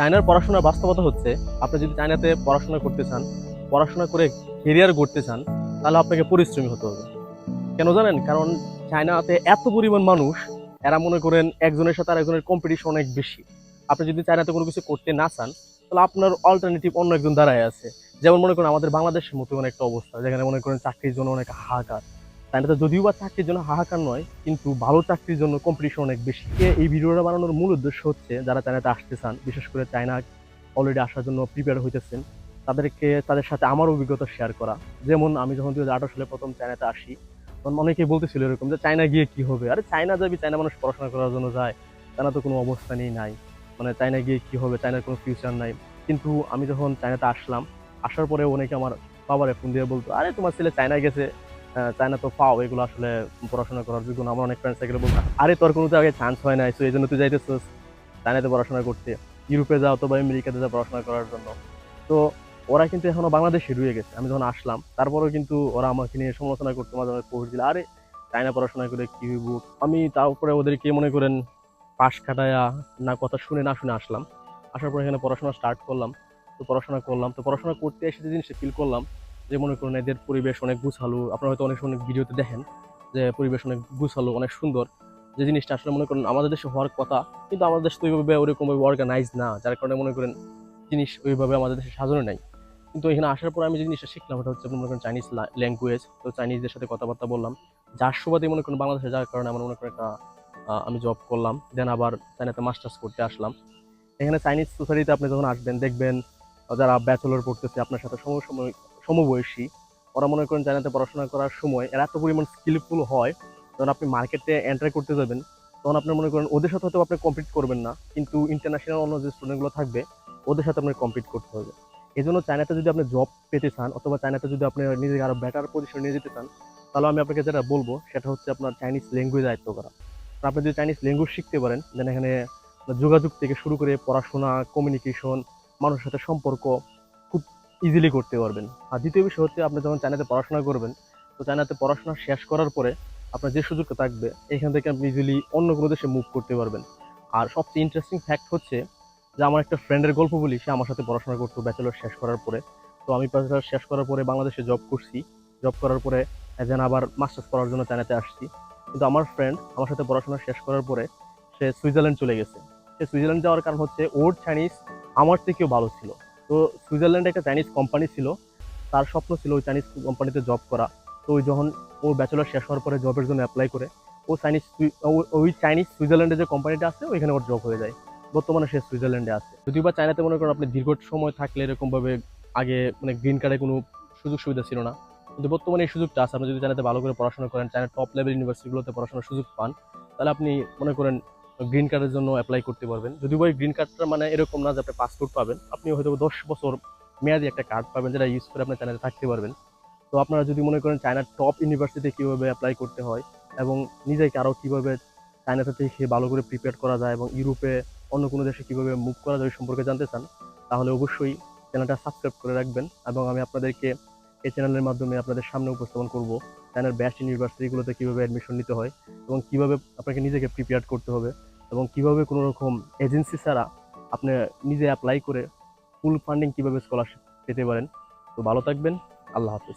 চায়নার পড়াশোনার বাস্তবতা হচ্ছে, আপনি যদি চায়নাতে পড়াশোনা করতে চান, পড়াশোনা করে কেরিয়ার গড়তে চান, তাহলে আপনাকে পরিশ্রমী হতে হবে। কেন জানেন? কারণ চায়নাতে এত পরিমাণ মানুষ, এরা মনে করেন একজনের সাথে আর একজনের কম্পিটিশন অনেক বেশি। আপনি যদি চায়নাতে কোনো কিছু করতে না চান, তাহলে আপনার অল্টারনেটিভ অন্য একজন দাঁড়ায় আছে। যেমন মনে করেন আমাদের বাংলাদেশের মতো একটা অবস্থা, যেখানে মনে করেন চাকরির জন্য অনেক হাহাকার। চায়নাতে যদিও বা চাকরির জন্য হাহাকার নয়, কিন্তু ভালো চাকরির জন্য কম্পিটিশন অনেক বেশি। এই ভিডিওটা বানানোর মূল উদ্দেশ্য হচ্ছে যারা চায়নাতে আসতে চান, বিশেষ করে চায়না অলরেডি আসার জন্য প্রিপেয়ার হইতেছেন, তাদেরকে, তাদের সাথে আমার অভিজ্ঞতা শেয়ার করা। যেমন আমি যখন দু হাজার আঠারো সালে প্রথম চায়নাতে আসি, তখন অনেকেই বলতেছিল এরকম যে, চায়না গিয়ে কি হবে? আরে চায়না যাবি, চায়না মানুষ পড়াশোনা করার জন্য যায় চায়না তো কোনো অবস্থানই নাই। মানে চায়না গিয়ে কি হবে, চায়নার কোনো ফিউচার নাই। কিন্তু আমি যখন চায়নাতে আসলাম, আসার পরে অনেকে আমার বাবারে ফোন দিয়ে বলতো, আরে তোমার ছেলে চায়না গেছে। চায়না তো পাও, এগুলো আসলে পড়াশোনা করার যোগ্য না। আমার অনেক ফ্রেন্ডস থেকে বলতো আরে, তোর কোনো আগে চান্স হয় নাই তো এই জন্য তুই যাইতেছিস চায়নাতে পড়াশোনা করতে। ইউরোপে যাও অথবা আমেরিকাতে যা পড়াশোনা করার জন্য। তো ওরা কিন্তু এখনও বাংলাদেশে রয়ে গেছে। আমি যখন আসলাম, তারপরেও কিন্তু ওরা আমাকে নিয়ে সমালোচনা করতো, মাঝে মাঝে পোস্ট দিল, আরে চায়না পড়াশোনা করে কি হইব? আমি তারপরে ওদেরকে মনে করেন, পাশ কাটায়া না, কথা শুনে না শুনে আসলাম। আসার পর এখানে পড়াশোনা স্টার্ট করলাম। তো পড়াশোনা করলাম। তো পড়াশোনা করতে এসে যে জিনিসটা ফিল করলাম যে মনে করেন এদের পরিবেশ অনেক গুছালো, আপনারা হয়তো অনেক অনেক ভিডিওতে দেখেন যে পরিবেশ অনেক গুছালো, অনেক সুন্দর। যে জিনিসটা আসলে মনে করেন আমাদের দেশে হওয়ার কথা, কিন্তু আমাদের দেশে তো ওইভাবে ওরকমভাবে অর্গানাইজ না, যার কারণে মনে করেন জিনিস ওইভাবে আমাদের দেশে সাজানো নাই। কিন্তু এখানে আসার পর আমি যে জিনিসটা শিখলাম ওটা হচ্ছে মনে করেন চাইনিজ ল্যাঙ্গুয়েজ তো চাইনিজদের সাথে কথাবার্তা বললাম। যার সুবাদে মনে করেন বাংলাদেশে যার কারণে আমার মনে করেন একটা আমি জব করলাম। দেন আবার চাইনাতে মাস্টার্স করতে আসলাম। এখানে চাইনিজ সোসাইটিতে আপনি যখন আসবেন, দেখবেন, যারা ব্যাচেলর পড়তেছে আপনার সাথে সম সময় সমবয়সী, ওরা মনে করেন চাইনাতে পড়াশোনা করার সময় এরা এত পরিমাণ স্কিলফুল হয়, যখন আপনি মার্কেটে এন্টার করতে যাবেন, তখন আপনি মনে করেন ওদের সাথে হয়তো আপনি কম্পিট করবেন না, কিন্তু ইন্টারন্যাশনাল অন্য যে স্টুডেন্টগুলো থাকবে, ওদের সাথে আপনার কম্পিট করতে হবে। এই জন্য চায়নাতে যদি আপনি জব পেতে চান, অথবা চায়নাতে যদি আপনি নিজেকে আরও বেটার পজিশনে নিয়ে যেতে চান, তাহলে আমি আপনাকে যেটা বলব, সেটা হচ্ছে আপনার চাইনিজ ল্যাঙ্গুয়েজ আয়ত্ত করা। আপনি যদি চাইনিজ ল্যাঙ্গুয়েজ শিখতে পারেন দেন এখানে যোগাযোগ থেকে শুরু করে পড়াশোনা কমিউনিকেশন মানুষের সাথে সম্পর্ক, খুব ইজিলি করতে পারবেন। আর দ্বিতীয় বিষয় হচ্ছে, আপনি যখন চায়নাতে পড়াশোনা করবেন, তো চায়নাতে পড়াশোনা শেষ করার পরে আপনার যে সুযোগটা থাকবে, এখান থেকে আপনি ইজিলি অন্য কোনো দেশে মুভ করতে পারবেন। আর সবচেয়ে ইন্টারেস্টিং ফ্যাক্ট হচ্ছে যে, আমার একটা ফ্রেন্ডের গল্প বলি, সে আমার সাথে পড়াশোনা করতো ব্যাচেলর শেষ করার পরে। তো আমি ব্যাচেলর শেষ করার পরে বাংলাদেশে জব করছি। জব করার পরে যেন আবার মাস্টার্স করার জন্য চায়নাতে আসছি। কিন্তু আমার ফ্রেন্ড আমার সাথে পড়াশোনা শেষ করার পরে সে সুইজারল্যান্ড চলে গেছে। সে সুইজারল্যান্ড যাওয়ার কারণ হচ্ছে, ওর চাইনিজ আমার থেকেও ভালো ছিল। তো সুইজারল্যান্ডে একটা চাইনিজ কোম্পানি ছিল। তার স্বপ্ন ছিল ওই চাইনিজ কোম্পানিতে জব করা। তো ওই যখন ও ব্যাচেলার শেষ হওয়ার পরে জবের জন্য অ্যাপ্লাই করে, ও চাইনিজ ওই চাইনিজ সুইজারল্যান্ডে যে কোম্পানিটা আছে, ওইখানে ওর জব হয়ে যায়। বর্তমানে সে সুইজারল্যান্ডে আছে। যদিও বা চায়নাতে মনে করেন আপনি দীর্ঘ সময় থাকলে এরকমভাবে আগে মানে গ্রিন কার্ডে কোনো সুযোগ সুবিধা ছিল না। কিন্তু বর্তমানে এই সুযোগটা আছে। আপনি যদি চায়নাতে ভালো করে পড়াশোনা করেন চায়নার টপ লেভেল ইউনিভার্সিটিগুলোতে পড়াশোনার সুযোগ পান, তাহলে আপনি মনে করেন গ্রিন কার্ডের জন্য অ্যাপ্লাই করতে পারবেন। যদি ওই গ্রিন কার্ডটা মানে এরকম না যে আপনি পাসপোর্ট পাবেন, আপনি হয়তো দশ বছর মেয়াদি একটা কার্ড পাবেন যেটা ইউজ করে আপনি চায়নাতে থাকতে পারবেন। তো আপনারা যদি মনে করেন চায়নার টপ ইউনিভার্সিটিতে কীভাবে অ্যাপ্লাই করতে হয় এবং নিজেকে আরও কীভাবে চায়নাতে থেকে ভালো করে প্রিপেয়ার করা যায় এবং ইউরোপে অন্য কোনো দেশে কীভাবে মুভ করা যায় সম্পর্কে জানতে চান, তাহলে অবশ্যই চ্যানেলটা সাবস্ক্রাইব করে রাখবেন এবং আমি আপনাদেরকে এই চ্যানেলের মাধ্যমে আপনাদের সামনে উপস্থাপন করব চায়নার বেস্ট ইউনিভার্সিটিগুলোতে কীভাবে অ্যাডমিশন নিতে হয় এবং কীভাবে আপনাকে নিজেকে প্রিপেয়ার করতে হবে। এবং কীভাবে কোনো রকম এজেন্সি ছাড়া আপনি নিজে অ্যাপ্লাই করে ফুল ফান্ডিং কীভাবে স্কলারশিপ পেতে পারেন। তো ভালো থাকবেন, আল্লাহ হাফিজ।